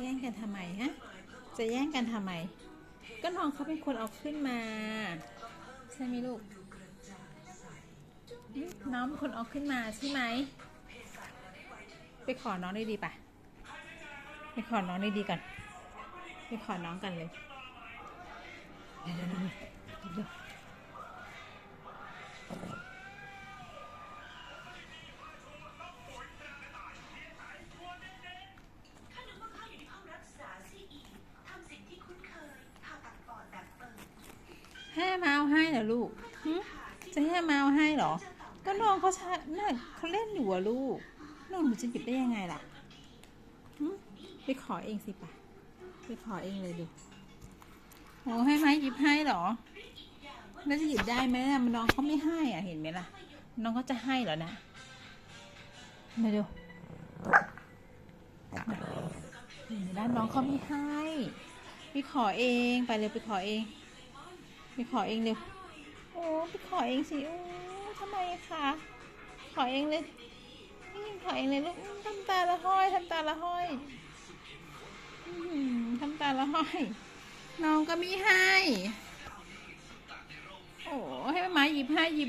แย่งกันทำไมฮะ จะแย่งกันทำไม ก็น้องเขาเป็นคนเอาขึ้นมา ใช่ไหมลูก น้องเป็นคนเอาขึ้นมาใช่ไหม ไปขอน้องได้ดีป่ะ ไปขอน้องได้ดีก่อน ไปขอน้องกันเลย ให้มาเอาให้เหรอลูกจะให้มาเอาให้เหรอ ก็น้องเขาใช้น่ะเขาเล่นอยู่อะลูก น้องหนูจะหยิบได้ยังไงล่ะไปขอเองสิปะไปขอเองเลยดิโอ้ให้ไหมหยิบให้เหรอ แล้วจะหยิบได้ไหมล่ะมันน้องเขาไม่ให้อะเห็นไหมล่ะ น้องเขาจะให้เหรอนะ มาดูเห็นไหมล่ะน้องเขาไม่ให้ ไปขอเองไปเลยไปขอเอง ไปขอเองเร็วโอ้ไปขอเองสิโอ้ทำไมคะขอเองเลยนี่ขอเองเลยลูกทำตาละห้อยทำตาละห้อยทำตาละห้อย น้องก็ไม่ให้ โอ้ให้มาหยิบให้หยิบ